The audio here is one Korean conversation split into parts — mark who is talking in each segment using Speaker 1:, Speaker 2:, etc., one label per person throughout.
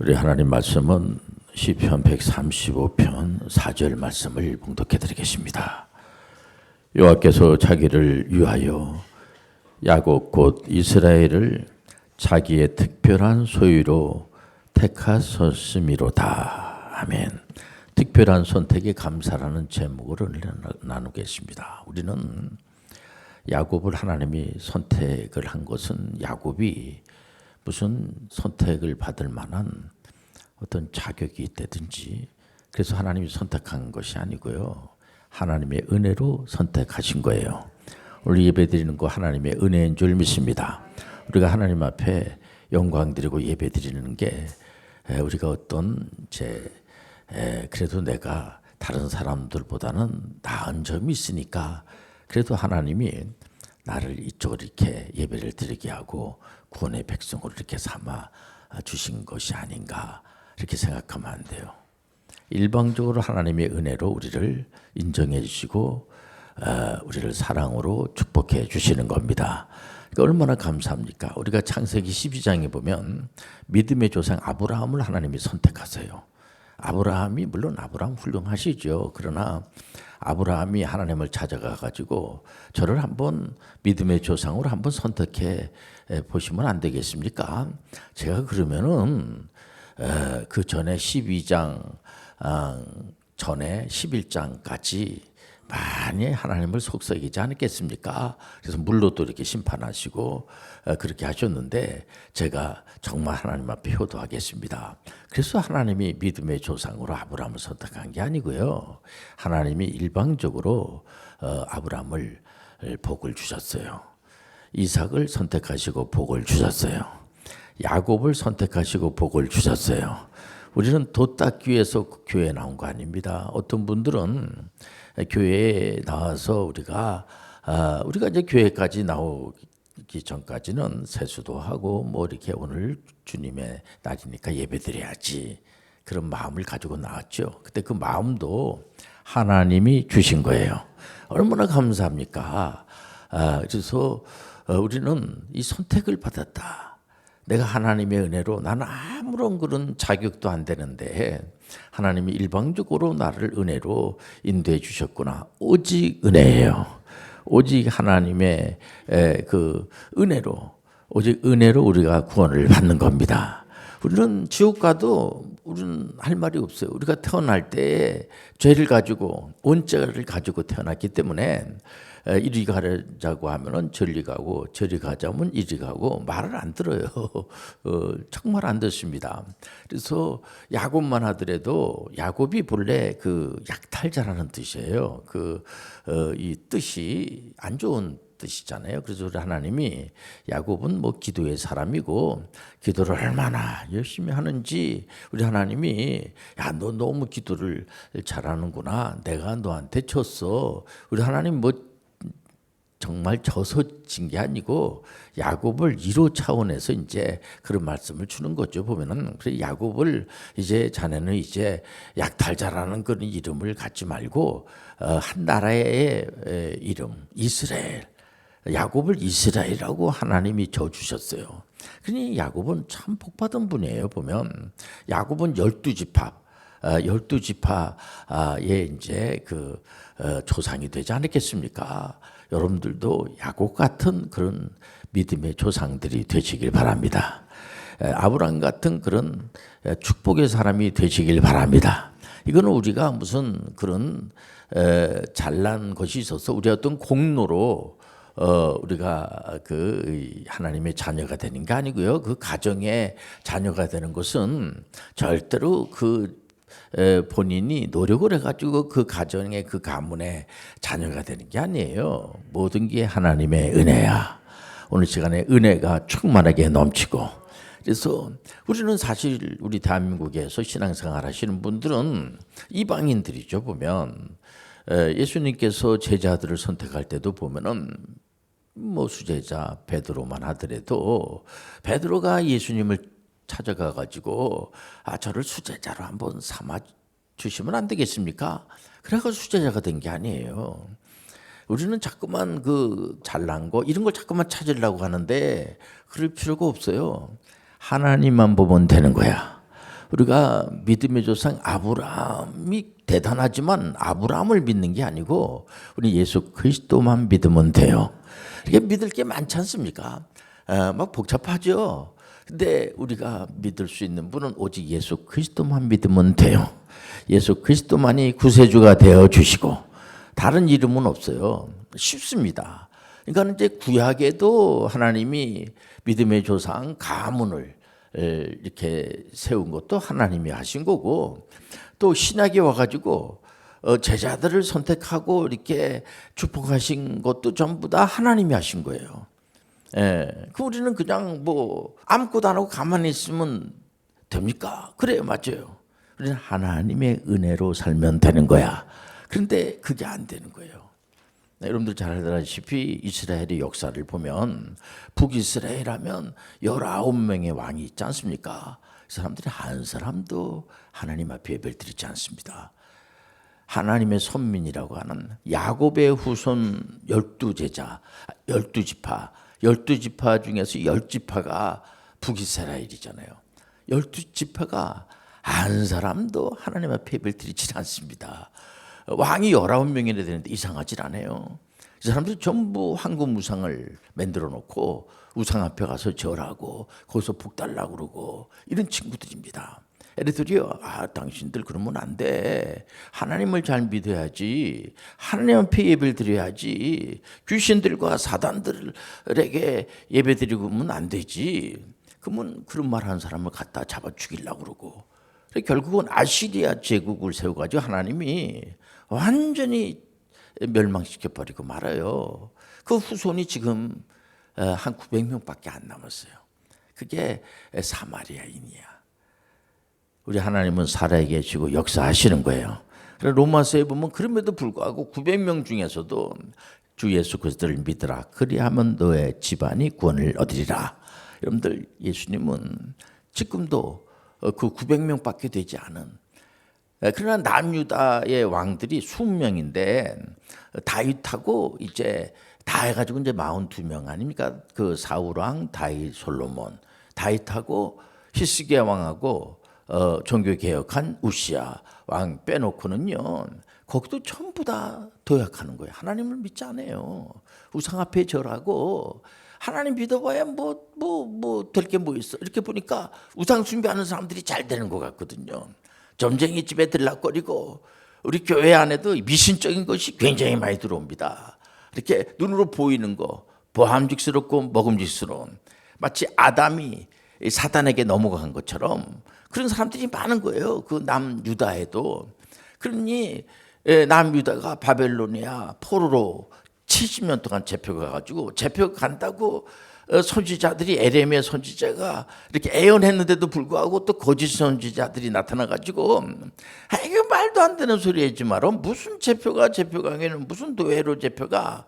Speaker 1: 우리 하나님 말씀은 시편 135편 4절 말씀을 봉독해 드리겠습니다. 여호와께서 자기를 위하여 야곱 곧 이스라엘을 자기의 특별한 소유로 택하셨음이로다. 아멘. 특별한 선택에 감사라는 제목으로 나누겠습니다. 우리는 야곱을 하나님이 선택을 한 것은 야곱이 무슨 선택을 받을 만한 어떤 자격이 있다든지 그래서 하나님이 선택한 것이 아니고요. 하나님의 은혜로 선택하신 거예요. 오늘 예배 드리는 거 하나님의 은혜인 줄 믿습니다. 우리가 하나님 앞에 영광 드리고 예배 드리는 게 우리가 어떤 제 그래도 내가 다른 사람들보다는 나은 점이 있으니까 그래도 하나님이 나를 이쪽으로 이렇게 예배를 드리게 하고 구원의 백성으로 이렇게 삼아 주신 것이 아닌가 이렇게 생각하면 안 돼요. 일방적으로 하나님의 은혜로 우리를 인정해 주시고 어, 우리를 사랑으로 축복해 주시는 겁니다. 그러니까 얼마나 감사합니까? 우리가 창세기 12장에 보면 믿음의 조상 아브라함을 하나님이 선택하세요. 아브라함이 물론 아브라함 훌륭하시죠. 그러나 아브라함이 하나님을 찾아가 가지고 저를 한번 믿음의 조상으로 한번 선택해 보시면 안 되겠습니까? 제가 그러면은 그 전에 12장 아, 전에 11장까지 많이 하나님을 속삭이지 않았겠습니까? 그래서 물로도 이렇게 심판하시고 그렇게 하셨는데 제가 정말 하나님 앞에 효도하겠습니다. 그래서 하나님이 믿음의 조상으로 아브라함을 선택한 게 아니고요. 하나님이 일방적으로 어, 아브라함을 복을 주셨어요. 이삭을 선택하시고 복을 주셨어요. 야곱을 선택하시고 복을 주셨어요. 우리는 도 닦기 위해서 교회에 나온 거 아닙니다. 어떤 분들은 교회에 나와서 우리가 아, 우리가 이제 교회까지 나오 기 전까지는 세수도 하고 뭐 이렇게 오늘 주님의 날이니까 예배드려야지 그런 마음을 가지고 나왔죠. 그때 그 마음도 하나님이 주신 거예요. 얼마나 감사합니까? 아, 그래서 어, 우리는 이 선택을 받았다. 내가 하나님의 은혜로 나는 아무런 그런 자격도 안 되는데 하나님이 일방적으로 나를 은혜로 인도해 주셨구나. 오직 은혜예요. 오직 하나님의 그 은혜로 오직 은혜로 우리가 구원을 받는 겁니다. 우리는 지옥 가도 우리는 할 말이 없어요. 우리가 태어날 때 죄를 가지고 원죄를 가지고 태어났기 때문에 이리 가자고 하면은 저리 가고 저리 가자면 이리 가고 말을 안 들어요. 어, 정말 안 듣습니다. 그래서 야곱만 하더라도 야곱이 본래 그 약탈자라는 뜻이에요. 그이 어, 뜻이 안 좋은 뜻이잖아요. 그래서 우리 하나님이 야곱은 뭐 기도의 사람이고 기도를 얼마나 열심히 하는지 우리 하나님이 야 너 너무 기도를 잘하는구나. 내가 너한테 줬어. 우리 하나님 뭐 정말 져서 진 게 아니고 야곱을 1호 차원에서 이제 그런 말씀을 주는 거죠. 보면은 그래 야곱을 이제 자네는 이제 약탈자라는 그런 이름을 갖지 말고 어, 한 나라의 이름 이스라엘 야곱을 이스라엘이라고 하나님이 져 주셨어요. 그러니 야곱은 참 복받은 분이에요. 보면 야곱은 열두 지파 어, 열두 지파의 이제 그 어, 조상이 되지 않았겠습니까? 여러분들도 야곱 같은 그런 믿음의 조상들이 되시길 바랍니다. 아브라함 같은 그런 축복의 사람이 되시길 바랍니다. 이거는 우리가 무슨 그런 잘난 것이 있어서 우리 어떤 공로로 어, 우리가 그 하나님의 자녀가 되는 게 아니고요. 그 가정의 자녀가 되는 것은 절대로 그 본인이 노력을 해가지고 그 가정의 그 가문의 자녀가 되는 게 아니에요. 모든 게 하나님의 은혜야. 오늘 시간에 은혜가 충만하게 넘치고 그래서 우리는 사실 우리 대한민국에서 신앙생활 하시는 분들은 이방인들이죠 보면 예수님께서 제자들을 선택할 때도 보면은 뭐 수제자 베드로만 하더라도 베드로가 예수님을 찾아가 가지고 아 저를 수제자로 한번 삼아 주시면 안 되겠습니까? 그래가 수제자가 된 게 아니에요. 우리는 자꾸만 그 잘난 거 이런 걸 자꾸만 찾으려고 하는데 그럴 필요가 없어요. 하나님만 보면 되는 거야. 우리가 믿음의 조상 아브라함이 대단하지만 아브라함을 믿는 게 아니고 우리 예수 그리스도만 믿으면 돼요. 이게 믿을 게 많지 않습니까? 어, 막 복잡하죠. 근데 우리가 믿을 수 있는 분은 오직 예수 그리스도만 믿으면 돼요. 예수 그리스도만이 구세주가 되어 주시고 다른 이름은 없어요. 쉽습니다. 그러니까 이제 구약에도 하나님이 믿음의 조상 가문을 에, 이렇게 세운 것도 하나님이 하신 거고 또 신약에 와가지고 어, 제자들을 선택하고 이렇게 축복하신 것도 전부 다 하나님이 하신 거예요. 예, 그 우리는 그냥 뭐 아무것도 안 하고 가만히 있으면 됩니까? 그래요, 맞아요. 우리는 하나님의 은혜로 살면 되는 거야. 그런데 그게 안 되는 거예요. 네, 여러분들 잘 알다시피 이스라엘의 역사를 보면 북이스라엘 하면 19명의 왕이 있지 않습니까? 그 사람들이 한 사람도 하나님 앞에 예배를 드리지 않습니다. 하나님의 선민이라고 하는 야곱의 후손 열두 제자, 열두 지파, 열두 지파 중에서 열 지파가 북이스라엘이잖아요. 열두 지파가 한 사람도 하나님 앞에 예배를 드리지 않습니다. 왕이 열아홉 명이나 되는데 이상하질 않아요. 이 사람들이 전부 황금 우상을 만들어 놓고 우상 앞에 가서 절하고 거기서 복 달라고 그러고 이런 친구들입니다. 애들이요, 아, 당신들 그러면 안 돼. 하나님을 잘 믿어야지. 하나님 앞에 예배를 드려야지. 귀신들과 사단들에게 예배 드리고는 안 되지. 그러면 그런 말 하는 사람을 갖다 잡아 죽이려고 그러고. 결국은 아시리아 제국을 세워가지고 하나님이 완전히 멸망시켜 버리고 말아요. 그 후손이 지금 어, 한 900명밖에 안 남았어요. 그게 사마리아인이야. 우리 하나님은 살아 계시고 역사하시는 거예요. 그래서 로마서에 보면 그럼에도 불구하고 900명 중에서도 주 예수 그리스도를 믿으라. 그리하면 너의 집안이 구원을 얻으리라. 여러분들 예수님은 지금도 어, 그 900명밖에 되지 않은 예, 그러나 남유다의 왕들이 20명인데 다윗하고 이제 다 해가지고 이제 42명 아닙니까? 그 사울 왕, 다윗, 솔로몬, 다윗하고 히스기야 왕하고 어, 종교 개혁한 우시야 왕 빼놓고는요. 거기도 전부 다 도약하는 거예요. 하나님을 믿지 않아요. 우상 앞에 절하고 하나님 믿어봐야 뭐 뭐 뭐 될 게 뭐 있어. 이렇게 보니까 우상 숭배하는 사람들이 잘 되는 것 같거든요. 점쟁이 집에 들락거리고 우리 교회 안에도 미신적인 것이 굉장히 많이 들어옵니다. 이렇게 눈으로 보이는 거 보함직스럽고 먹음직스러운 마치 아담이 사단에게 넘어간 것처럼 그런 사람들이 많은 거예요. 그 남유다에도 그러니 예, 남유다가 바벨로니아 포로로 70년 동안 잡혀가 가지고 잡혀 간다고 어, 선지자들이 에레미야 선지자가 이렇게 애연했는데도 불구하고 또 거짓 선지자들이 나타나 가지고 아 이거 말도 안 되는 소리 하지 마라 무슨 제표가 제표강에는 무슨 도회로 제표가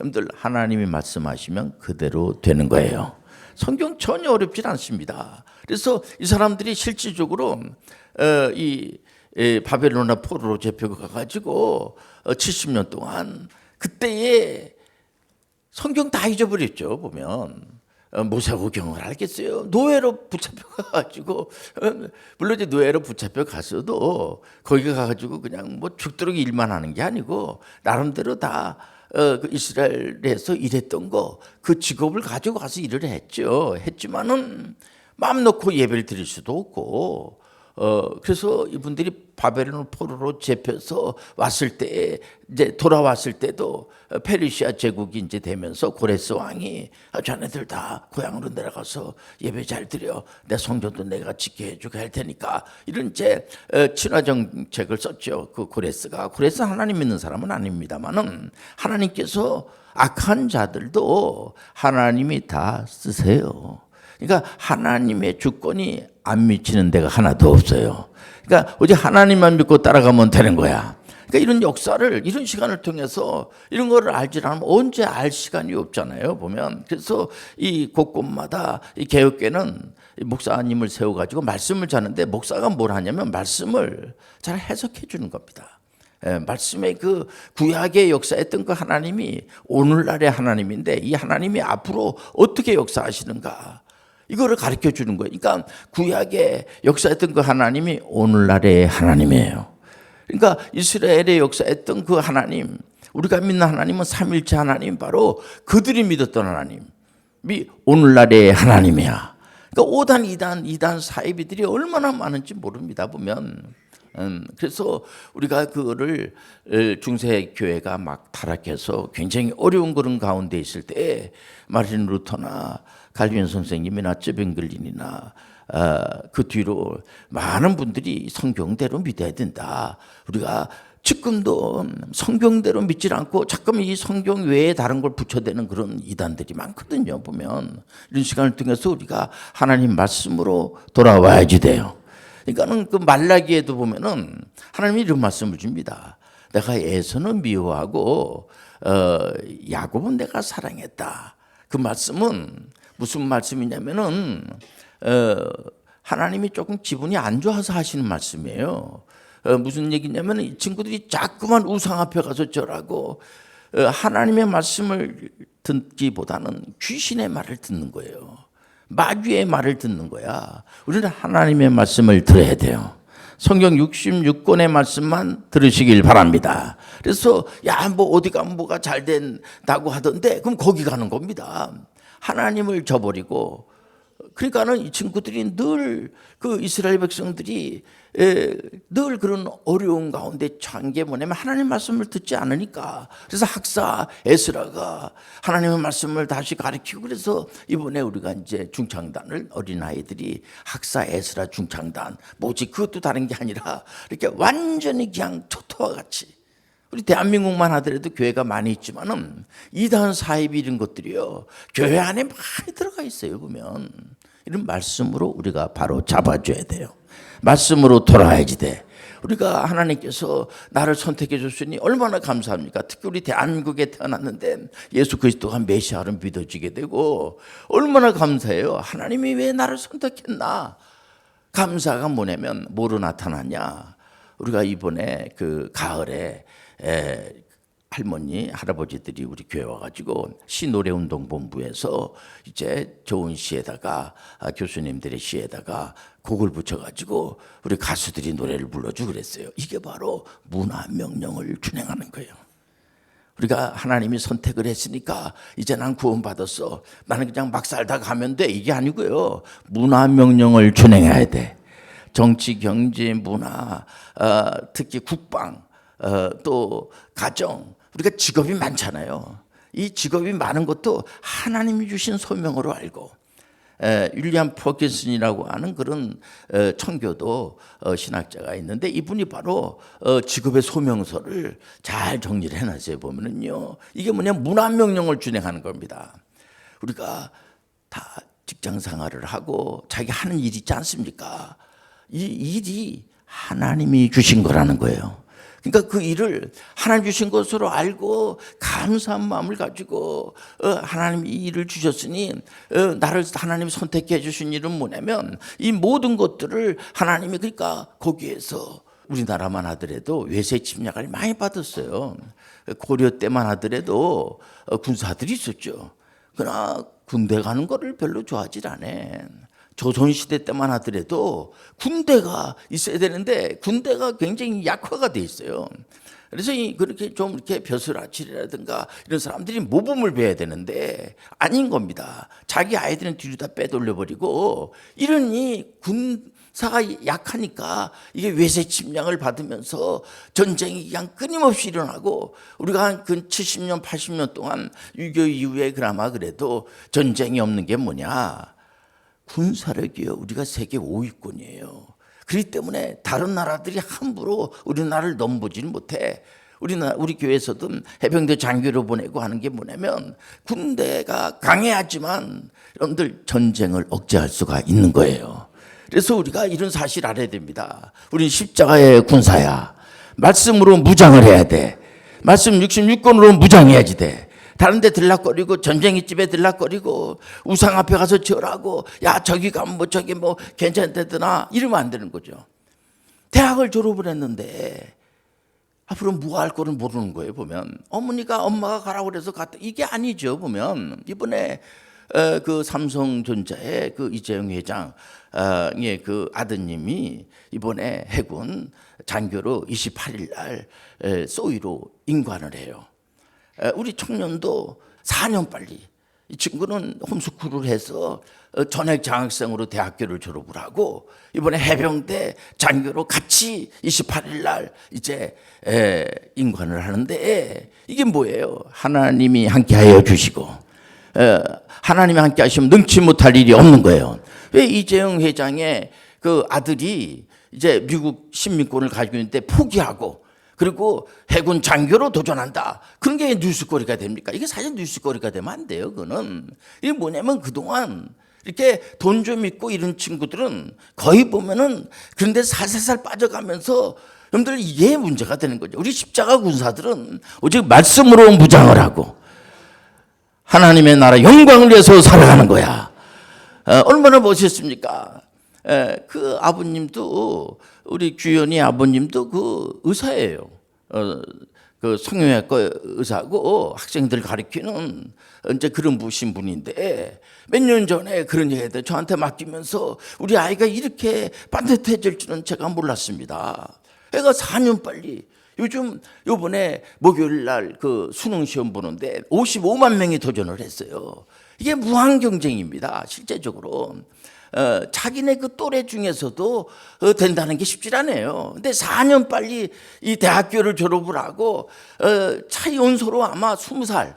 Speaker 1: 여러분들 하나님이 말씀하시면 그대로 되는 거예요. 성경 전혀 어렵지 않습니다. 그래서 이 사람들이 실질적으로 어, 이 바벨로나 포로로 잡혀가 가지고 70년 동안 그때에 성경 다 잊어버렸죠 보면. 어, 모세오경을 알겠어요? 노예로 붙잡혀 가지고 어, 물론 이제 노예로 붙잡혀 갔어도 거기 가가지고 그냥 뭐 죽도록 일만 하는 게 아니고 나름대로 다 어, 그 이스라엘에서 일했던 거 그 직업을 가지고 가서 일을 했죠. 했지만은 마음 놓고 예배를 드릴 수도 없고 어 그래서 이분들이 바벨론 포로로 잡혀서 왔을 때 이제 돌아왔을 때도 페르시아 제국이 이제 되면서 고레스 왕이 아, 자네들 다 고향으로 내려가서 예배 잘 드려. 내 성전도 내가 지켜 해주게 할 테니까. 이런 이제 어, 친화 정책을 썼죠. 그 고레스가. 고레스 하나님 믿는 사람은 아닙니다만은 하나님께서 악한 자들도 하나님이 다 쓰세요. 그러니까 하나님의 주권이 안 미치는 데가 하나도 없어요. 그러니까 오직 하나님만 믿고 따라가면 되는 거야. 그러니까 이런 역사를 이런 시간을 통해서 이런 거를 알지 않으면 언제 알 시간이 없잖아요. 보면 그래서 이 곳곳마다 이 개혁계는 목사님을 세워 가지고 말씀을 자는데 목사가 뭘 하냐면 말씀을 잘 해석해 주는 겁니다. 예, 말씀의 그 구약의 역사했던 그 하나님이 오늘날의 하나님인데 이 하나님이 앞으로 어떻게 역사하시는가 이거를 가르쳐 주는 거예요. 그러니까 구약의 역사했던 그 하나님이 오늘날의 하나님이에요. 그러니까 이스라엘의 역사했던 그 하나님, 우리가 믿는 하나님은 삼일체 하나님 바로 그들이 믿었던 하나님이 오늘날의 하나님이야. 그러니까 5단, 2단, 2단 사이비들이 얼마나 많은지 모릅니다. 보면 음, 그래서 우리가 그거를 에, 중세 교회가 막 타락해서 굉장히 어려운 그런 가운데 있을 때 마르틴 루터나 갈비엔 선생님이나 쯔빙글린이나 어, 그 뒤로 많은 분들이 성경대로 믿어야 된다. 우리가 지금도 성경대로 믿질 않고 자꾸만 이 성경 외에 다른 걸 붙여대는 그런 이단들이 많거든요. 보면 이런 시간을 통해서 우리가 하나님 말씀으로 돌아와야지 돼요. 그러니까는 그 말라기에도 보면은 하나님이 이런 말씀을 줍니다. 내가 에서는 미워하고 어, 야곱은 내가 사랑했다. 그 말씀은 무슨 말씀이냐면은 어, 하나님이 조금 기분이 안 좋아서 하시는 말씀이에요. 어, 무슨 얘기냐면 이 친구들이 자꾸만 우상 앞에 가서 절하고 어, 하나님의 말씀을 듣기보다는 귀신의 말을 듣는 거예요. 마귀의 말을 듣는 거야. 우리는 하나님의 말씀을 들어야 돼요. 성경 66권의 말씀만 들으시길 바랍니다. 그래서 야 뭐 어디 가면 뭐가 잘 된다고 하던데 그럼 거기 가는 겁니다. 하나님을 저버리고 그러니까는 이 친구들이 늘 그 이스라엘 백성들이 에, 늘 그런 어려운 가운데 처한 게 뭐냐면 하나님 말씀을 듣지 않으니까. 그래서 학사 에스라가 하나님의 말씀을 다시 가르치고 그래서 이번에 우리가 이제 중창단을 어린 아이들이 학사 에스라 중창단 뭐지? 그것도 다른 게 아니라 이렇게 완전히 그냥 토토와 같이 우리 대한민국만 하더라도 교회가 많이 있지만은 이단 사입 이런 것들이요 교회 안에 많이 들어가 있어요 보면 이런 말씀으로 우리가 바로 잡아줘야 돼요. 말씀으로 돌아야지 돼. 우리가 하나님께서 나를 선택해 줬으니 얼마나 감사합니까? 특히 우리 대한민국에 태어났는데 예수 그리스도가 메시아를 믿어지게 되고 얼마나 감사해요. 하나님이 왜 나를 선택했나? 감사가 뭐냐면 뭐로 나타나냐? 우리가 이번에 그 가을에 에, 할머니 할아버지들이 우리 교회 와가지고 시노래운동본부에서 이제 좋은 시에다가 아, 교수님들의 시에다가 곡을 붙여가지고 우리 가수들이 노래를 불러주고 그랬어요. 이게 바로 문화 명령을 준행하는 거예요. 우리가 하나님이 선택을 했으니까 이제 난 구원받았어. 나는 그냥 막 살다 가면 돼. 이게 아니고요. 문화 명령을 준행해야 돼. 정치, 경제, 문화, 어, 특히 국방, 어, 또 가정, 우리가 직업이 많잖아요. 이 직업이 많은 것도 하나님이 주신 소명으로 알고 에, 윌리엄 포킨슨이라고 하는 그런 에, 청교도 어, 신학자가 있는데 이분이 바로 어, 직업의 소명서를 잘 정리를 해놨어요. 보면은요 이게 뭐냐 문화 명령을 준행하는 겁니다. 우리가 다 직장 생활을 하고 자기 하는 일이 있지 않습니까? 이 일이 하나님이 주신 거라는 거예요. 그러니까 그 일을 하나님 주신 것으로 알고 감사한 마음을 가지고 어, 하나님 이 일을 주셨으니 어, 나를 하나님 선택해 주신 일은 뭐냐면 이 모든 것들을 하나님이 그러니까 거기에서 우리나라만 하더라도 외세 침략을 많이 받았어요. 고려 때만 하더라도 어, 군사들이 있었죠. 그러나 군대 가는 거를 별로 좋아하질 않아. 조선시대 때만 하더라도 군대가 있어야 되는데 군대가 굉장히 약화가 돼 있어요. 그래서 이 그렇게 좀 이렇게 벼슬아치라든가 이런 사람들이 모범을 배워야 되는데 아닌 겁니다. 자기 아이들은 뒤로 다 빼돌려 버리고 이런 이 군사가 약하니까 이게 외세 침략을 받으면서 전쟁이 그냥 끊임없이 일어나고 우리가 한 근 70년 80년 동안 유교 이후에 그나마 그래도 전쟁이 없는 게 뭐냐? 군사력이요. 우리가 세계 5위권이에요. 그렇기 때문에 다른 나라들이 함부로 우리나라를 넘보지는 못해. 우리나 우리 교회에서도 해병대 장교로 보내고 하는 게 뭐냐면 군대가 강해야지만 여러분들 전쟁을 억제할 수가 있는 거예요. 그래서 우리가 이런 사실 알아야 됩니다. 우리는 십자가의 군사야. 말씀으로 무장을 해야 돼. 말씀 66권으로 무장해야지 돼. 다른 데 들락거리고 전쟁이 집에 들락거리고 우상 앞에 가서 절하고 야 저기 가면 뭐 저기 뭐 괜찮다더나 이러면 안 되는 거죠. 대학을 졸업을 했는데 앞으로 뭐 할 거를 모르는 거예요 보면 어머니가 엄마가 가라고 그래서 갔다 이게 아니죠 보면 이번에
Speaker 2: 어, 그 삼성전자의 그 이재용 회장의 그 아드님이 이번에 해군 장교로 28일 날 에, 소위로 임관을 해요. 에, 우리 청년도 4년 빨리 이 친구는 홈스쿨을 해서 어, 전액 장학생으로 대학교를 졸업을 하고 이번에 해병대 장교로 같이 28일 날 이제 에, 임관을 하는데 이게 뭐예요? 하나님이 함께하여 주시고 에, 하나님이 함께하시면 능치 못할 일이 없는 거예요. 왜 이재용 회장의 그 아들이 이제 미국 신민권을 가지고 있는데 포기하고 그리고 해군 장교로 도전한다. 그런 게 뉴스거리가 됩니까? 이게 사실 뉴스거리가 되면 안 돼요. 그거는 이게 뭐냐면 그동안 이렇게 돈 좀 있고 이런 친구들은 거의 보면은 그런데 살살살 빠져가면서 여러분들 이게 문제가 되는 거죠. 우리 십자가 군사들은 오직 말씀으로 무장을 하고 하나님의 나라 영광을 위해서 살아가는 거야. 어, 얼마나 멋있습니까? 에, 그 아버님도 우리 규현이 아버님도 그 의사예요. 어, 그 성형외과 의사고 학생들 가르치는 이제 그런 부신 분인데 몇 년 전에 그런 얘기를 저한테 맡기면서 우리 아이가 이렇게 반듯해질 줄은 제가 몰랐습니다. 애가 4년 빨리 요즘 요번에 목요일 날 그 수능 시험 보는데 55만 명이 도전을 했어요. 이게 무한 경쟁입니다. 실제적으로. 어, 자기네 그 또래 중에서도 어, 된다는 게 쉽지 않아요. 근데 4년 빨리 이 대학교를 졸업을 하고 어, 차이온소로 아마 20살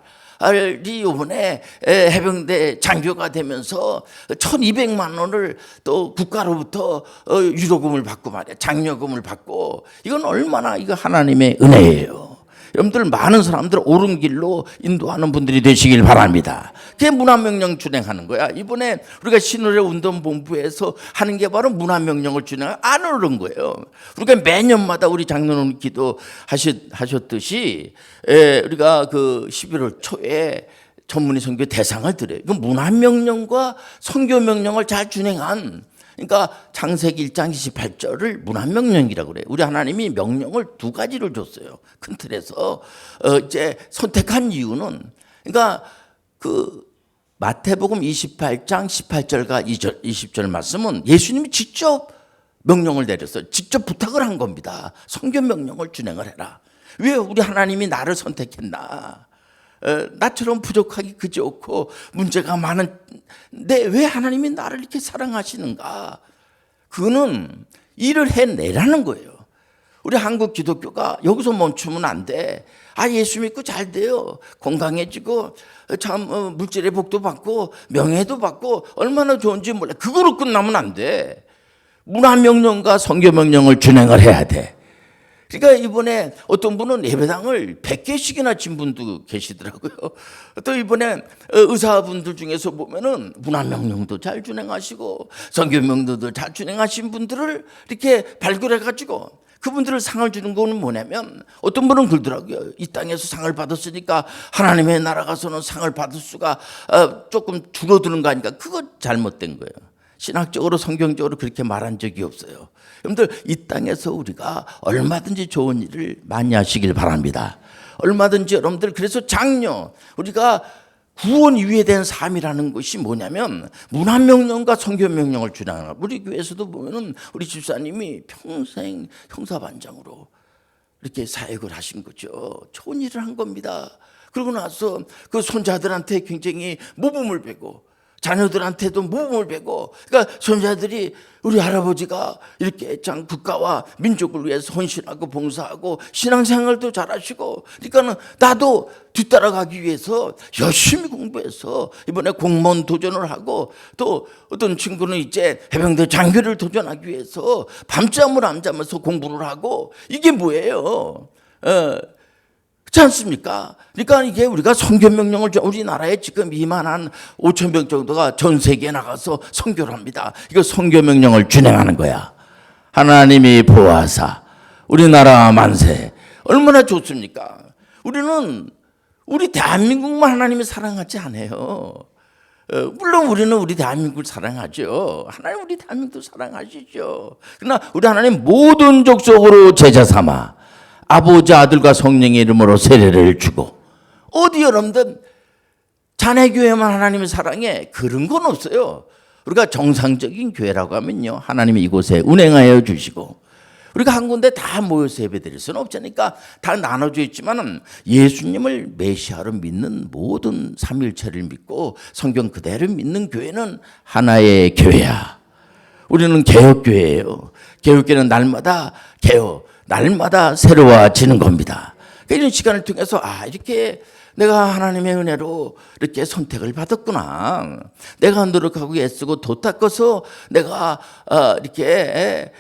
Speaker 2: 이 요번에 에, 해병대 장교가 되면서 1200만 원을 또 국가로부터 어, 유로금을 받고 말이야. 장려금을 받고 이건 얼마나 이거 하나님의 은혜예요. 여러분들 많은 사람들 옳은 길로 인도하는 분들이 되시길 바랍니다. 그게 문화명령 준행하는 거야. 이번에 우리가 신의회 운동본부에서 하는 게 바로 문화명령을 준행 안 오른 거예요. 우리가 매년마다 우리 장로님 기도 하셨, 하셨듯이 에, 우리가 그 11월 초에 전문의 선교 대상을 드려요. 그 문화명령과 선교명령을 잘 준행한 그러니까 창세기 1장 28절을 문화명령이라고 그래요. 우리 하나님이 명령을 두 가지를 줬어요. 큰 틀에서 어 이제 선택한 이유는 그러니까 그 마태복음 28장 18절과 2절 20절 말씀은 예수님이 직접 명령을 내렸어요. 직접 부탁을 한 겁니다. 성경 명령을 준행을 해라. 왜 우리 하나님이 나를 선택했나? 어, 나처럼 부족하기 그지없고 문제가 많은데 왜 하나님이 나를 이렇게 사랑하시는가? 그거는 일을 해내라는 거예요. 우리 한국 기독교가 여기서 멈추면 안 돼. 아, 예수 믿고 잘 돼요. 건강해지고, 참, 어, 물질의 복도 받고, 명예도 받고, 얼마나 좋은지 몰라. 그거로 끝나면 안 돼. 문화명령과 성교명령을 준행을 해야 돼. 그러니까 이번에 어떤 분은 예배당을 100개씩이나 진 분도 계시더라고요. 또 이번에 어, 의사분들 중에서 보면은 문화명령도 잘 준행하시고 성교명령도 잘 준행하신 분들을 이렇게 발굴해가지고 그분들을 상을 주는 거는 뭐냐면 어떤 분은 그러더라고요. 이 땅에서 상을 받았으니까 하나님의 나라 가서는 상을 받을 수가 어, 조금 줄어드는 거 아닌가. 그거 잘못된 거예요. 신학적으로 성경적으로 그렇게 말한 적이 없어요. 여러분들 이 땅에서 우리가 얼마든지 좋은 일을 많이 하시길 바랍니다. 얼마든지 여러분들 그래서 장려 우리가 구원 위에 대한 삶이라는 것이 뭐냐면 문화 명령과 성교 명령을 준행하는 우리 교회에서도 보면은 우리 집사님이 평생 형사반장으로 이렇게 사역을 하신 거죠. 좋은 일을 한 겁니다. 그러고 나서 그 손자들한테 굉장히 모범을 베고 자녀들한테도 모범을 베고 그러니까 손자들이 우리 할아버지가 이렇게 참 국가와 민족을 위해서 헌신하고 봉사하고 신앙생활도 잘하시고 그러니까는 나도 뒤따라가기 위해서 열심히 공부해서 이번에 공무원 도전을 하고 또 어떤 친구는 이제 해병대 장교를 도전하기 위해서 밤잠을 안 자면서 공부를 하고 이게 뭐예요? 어, 그렇지 않습니까? 그러니까 이게 우리가 선교 명령을 우리나라에 지금 2만 한 5천 명 정도가 전 세계에 나가서 선교를 합니다. 이거 선교 명령을 준행하는 거야. 하나님이 보아사 우리나라 만세 얼마나 좋습니까? 우리는 우리 대한민국만 하나님이 사랑하지 않아요. 어, 물론 우리는 우리 대한민국을 사랑하죠. 하나님 우리 대한민국도 사랑하시죠. 그러나 우리 하나님 모든 족속으로 제자 삼아 아버지 아들과 성령의 이름으로 세례를 주고 어디 여러분들 자네 교회만 하나님의 사랑해 그런 건 없어요. 우리가 정상적인 교회라고 하면요 하나님이 이곳에 운행하여 주시고 우리가 한 군데 다 모여서 예배드릴 수는 없으니까 다 나눠져 있지만은 예수님을 메시아로 믿는 모든 삼일체를 믿고 성경 그대로 믿는 교회는 하나의 교회야. 우리는 개혁교회예요. 개혁교회는 날마다 개혁, 날마다 새로워지는 겁니다. 그러니까 이런 시간을 통해서 아 이렇게 내가 하나님의 은혜로 이렇게 선택을 받았구나. 내가 노력하고 애쓰고 도 닦아서 내가 어, 이렇게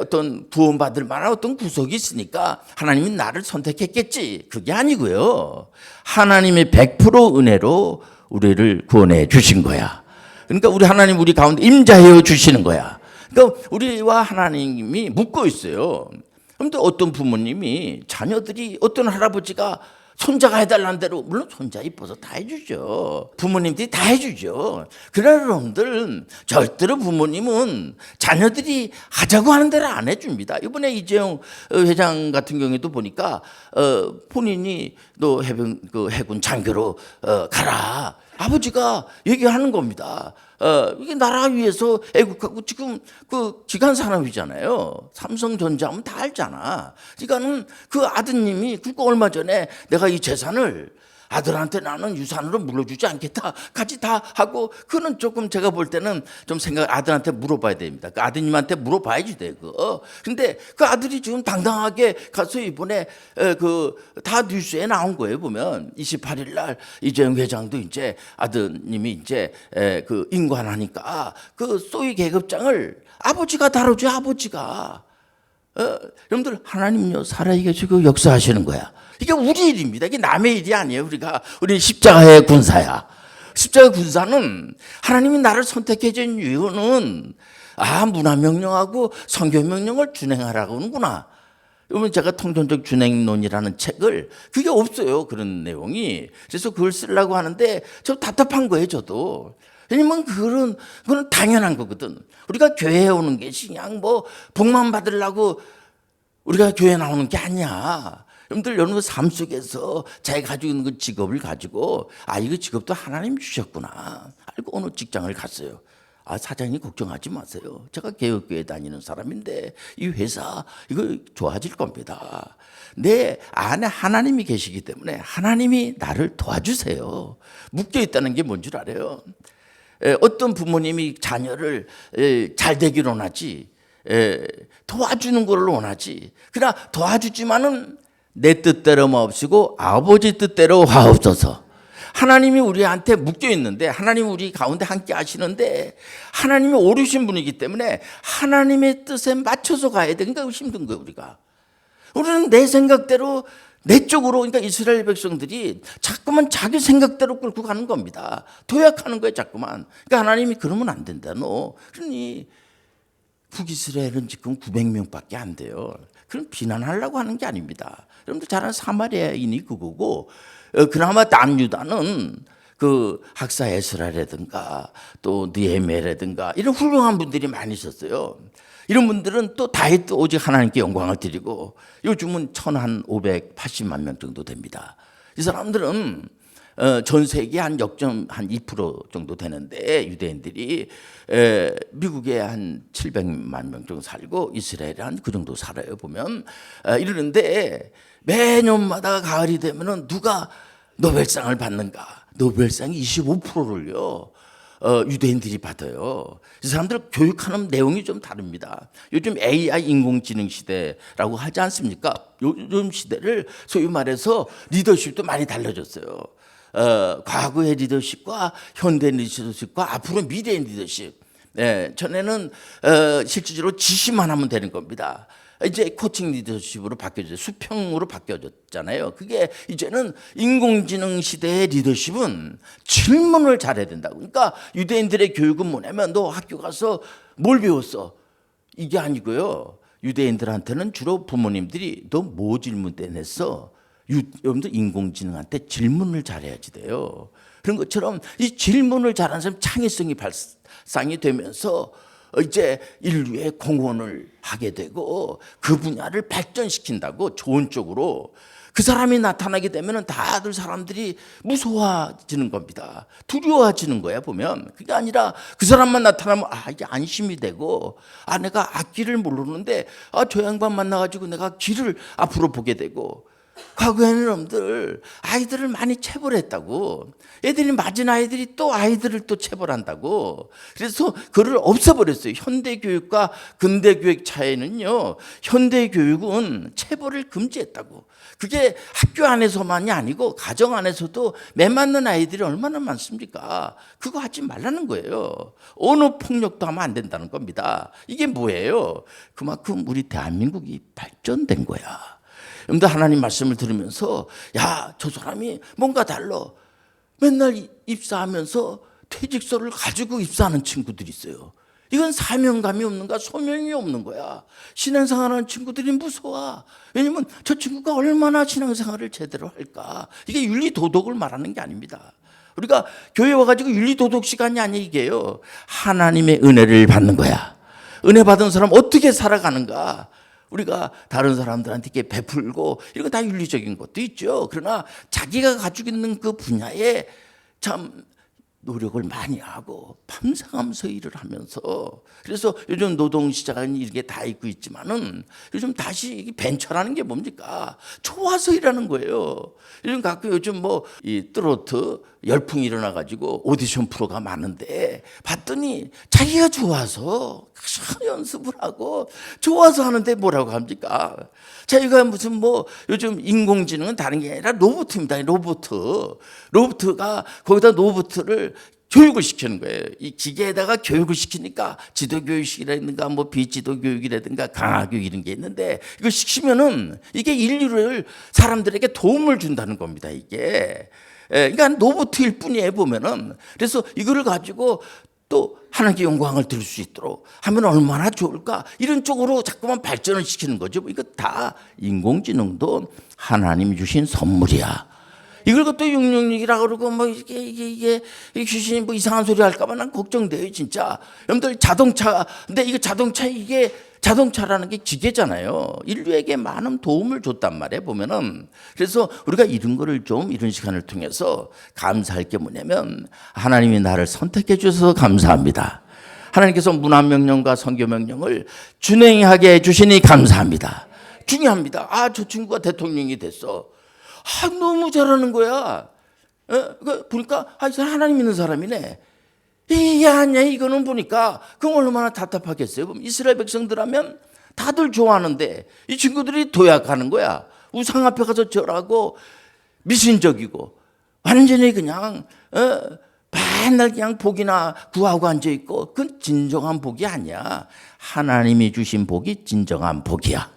Speaker 2: 어떤 구원받을 만한 어떤 구석이 있으니까 하나님이 나를 선택했겠지. 그게 아니고요. 하나님의 100% 은혜로 우리를 구원해 주신 거야. 그러니까 우리 하나님 우리 가운데 임자해 주시는 거야. 그러니까 우리와 하나님이 묶어 있어요. 그런데 어떤 부모님이 자녀들이 어떤 할아버지가 손자가 해달라는 대로 물론 손자 이뻐서 다 해주죠. 부모님들이 다 해주죠. 그러나 여러분들 절대로 부모님은 자녀들이 하자고 하는 대로 안 해줍니다. 이번에 이재용 어, 회장 같은 경우에도 보니까 어, 본인이 너 해병 그 해군 장교로 어, 가라. 아버지가 얘기하는 겁니다. 어, 이게 나라 위해서 애국하고 지금 그 기간 산업이잖아요. 삼성전자 하면 다 알잖아. 그러니까는 그 아드님이 그거 얼마 전에 내가 이 재산을 아들한테 나는 유산으로 물려주지 않겠다. 같이 다 하고 그는 조금 제가 볼 때는 좀 생각 아들한테 물어봐야 됩니다. 그 아드님한테 물어봐야지 돼 그거. 근데 그 아들이 지금 당당하게 가서 이번에 그 다 뉴스에 나온 거예요 보면 28일 날 이재용 회장도 이제 아드님이 이제 에, 그 인관하니까 그 소위 계급장을 아버지가 다루죠 아버지가. 어, 여러분들 하나님요 살아 계시고 역사하시는 거야. 이게 우리 일입니다. 이게 남의 일이 아니에요. 우리가 우리 십자가의 군사야. 십자가 군사는 하나님이 나를 선택해 준 이유는 아 문화 명령하고 성경 명령을 준행하라고 하는구나. 여러분 제가 통전적 준행론이라는 책을 그게 없어요 그런 내용이 그래서 그걸 쓰려고 하는데 저 답답한 거예요 저도 왜냐면 그런 그건 당연한 거거든 우리가 교회에 오는 게 그냥 뭐 복만 받으려고 우리가 교회 나오는 게 아니야. 여러분들 여러분 삶 속에서 자기가 가지고 있는 그 직업을 가지고 아 이거 직업도 하나님 주셨구나 알고 어느 직장을 갔어요. 아 사장님 걱정하지 마세요. 제가 개혁교회 다니는 사람인데 이 회사 이거 좋아질 겁니다. 내 안에 하나님이 계시기 때문에 하나님이 나를 도와주세요. 묶여 있다는 게 뭔 줄 알아요? 에, 어떤 부모님이 자녀를 에, 잘 되기를 원하지 에, 도와주는 걸 원하지. 그러나 도와주지만은 내 뜻대로 마옵시고 아버지 뜻대로 하옵소서. 하나님이 우리한테 묶여 있는데 하나님 우리 가운데 함께 하시는데 하나님이 오르신 분이기 때문에 하나님의 뜻에 맞춰서 가야 돼. 그러니까 힘든 거예요, 우리가. 우리는 내 생각대로 내 쪽으로 그러니까 이스라엘 백성들이 자꾸만 자기 생각대로 끌고 가는 겁니다. 도약하는 거예요, 자꾸만. 그러니까 하나님이 그러면 안 된다, 너. 그러니 북이스라엘은 지금 900명밖에 안 돼요. 그럼 비난하려고 하는 게 아닙니다. 여러분들 잘 아는 사마리아인이 그거고 어, 그나마 남유다는 그 학사 에스라라든가 또 느헤메라든가 이런 훌륭한 분들이 많이 있었어요. 이런 분들은 또 다윗 오직 하나님께 영광을 드리고 요즘은 천한 580만 명 정도 됩니다. 이 사람들은 어, 전 세계 한 역점 한 2% 정도 되는데 유대인들이 에, 미국에 한 700만 명 정도 살고 이스라엘에 한 그 정도 살아요 보면 어, 이러는데 매년마다 가을이 되면은 누가 노벨상을 받는가? 노벨상이 25%를요. 어, 유대인들이 받아요. 이 사람들 교육하는 내용이 좀 다릅니다. 요즘 AI 인공지능 시대라고 하지 않습니까? 요즘 시대를 소위 말해서 리더십도 많이 달라졌어요. 어, 과거의 리더십과 현대 리더십과 앞으로 미래의 리더십. 예, 전에는 어, 실질적으로 지시만 하면 되는 겁니다. 이제 코칭 리더십으로 바뀌어졌어요. 수평으로 바뀌어졌잖아요. 그게 이제는 인공지능 시대의 리더십은 질문을 잘해야 된다고. 그러니까 유대인들의 교육은 뭐냐면 너 학교 가서 뭘 배웠어? 이게 아니고요. 유대인들한테는 주로 부모님들이 너 뭐 질문 떼냈어? 유, 여러분들 인공지능한테 질문을 잘해야지 돼요. 그런 것처럼 이 질문을 잘하는 사람 창의성이 발상이 되면서 이제 인류의 공헌을 하게 되고 그 분야를 발전시킨다고 좋은 쪽으로 그 사람이 나타나게 되면 다들 사람들이 무서워지는 겁니다. 두려워지는 거야 보면 그게 아니라 그 사람만 나타나면 아 이게 안심이 되고 아 내가 앞길을 모르는데 아 저 양반 만나가지고 내가 길을 앞으로 보게 되고 과거에는 놈들 아이들을 많이 체벌했다고. 애들이 맞은 아이들이 또 아이들을 또 체벌한다고. 그래서 그를 없애버렸어요. 현대 교육과 근대 교육 차이는요 현대 교육은 체벌을 금지했다고. 그게 학교 안에서만이 아니고 가정 안에서도 매 맞는 아이들이 얼마나 많습니까? 그거 하지 말라는 거예요. 언어 폭력도 하면 안 된다는 겁니다. 이게 뭐예요? 그만큼 우리 대한민국이 발전된 거야 여러분들 하나님 말씀을 들으면서 야 저 사람이 뭔가 달라 맨날 이- 입사하면서 퇴직서를 가지고 입사하는 친구들이 있어요. 이건 사명감이 없는가? 소명이 없는 거야. 신앙생활하는 친구들이 무서워. 왜냐면 저 친구가 얼마나 신앙생활을 제대로 할까? 이게 윤리 도덕을 말하는 게 아닙니다. 우리가 교회 와가지고 윤리 도덕 시간이 아니 이게요. 하나님의 은혜를 받는 거야. 은혜 받은 사람 어떻게 살아가는가 우리가 다른 사람들한테 이렇게 베풀고 이런 거 다 윤리적인 것도 있죠. 그러나 자기가 가지고 있는 그 분야에 참 노력을 많이 하고 밤새가면서 일을 하면서 그래서 요즘 노동 시장은 이게 다 있고 있지만은 요즘 다시 이게 벤처라는 게 뭡니까 좋아서 일하는 거예요. 요즘 가끔 요즘 뭐 이 트로트 열풍이 일어나 가지고 오디션 프로가 많은데 봤더니 자기가 좋아서 연습을 하고 좋아서 하는데 뭐라고 합니까? 자기가 무슨 뭐 요즘 인공지능은 다른 게 아니라 로봇입니다. 로봇. 로봇가 거기다 로봇을 교육을 시키는 거예요. 이 기계에다가 교육을 시키니까 지도 교육이라든가 뭐 비지도 교육이라든가 강화 교육 이런 게 있는데 이거 시키면은 이게 인류를 사람들에게 도움을 준다는 겁니다. 이게. 예, 그러니까 로봇일 뿐이에요 보면은 그래서 이거를 가지고 또 하나님께 영광을 드릴 수 있도록 하면 얼마나 좋을까 이런 쪽으로 자꾸만 발전을 시키는 거죠 이거 다 인공지능도 하나님이 주신 선물이야 이걸 또 666이라 그러고 뭐 이게 이게 이게 이 귀신이 뭐 이상한 소리 할까봐 난 걱정돼요 진짜. 여러분들 자동차 근데 이거 자동차 이게 자동차라는 게 기계잖아요. 인류에게 많은 도움을 줬단 말이에요 보면은. 그래서 우리가 이런 거를 좀 이런 시간을 통해서 감사할 게 뭐냐면 하나님이 나를 선택해 주셔서 감사합니다. 하나님께서 문화명령과 선교명령을 준행하게 해주시니 감사합니다. 중요합니다. 아 저 친구가 대통령이 됐어 아, 너무 잘하는 거야. 어? 그 보니까 아, 이 사람 하나님 믿는 사람이네. 이게 아니야. 이거는 보니까 그럼 얼마나 답답하겠어요. 그럼 이스라엘 백성들 하면 다들 좋아하는데 이 친구들이 도약하는 거야. 우상 앞에 가서 절하고 미신적이고 완전히 그냥 어? 맨날 그냥 복이나 구하고 앉아 있고 그건 진정한 복이 아니야. 하나님이 주신 복이 진정한 복이야.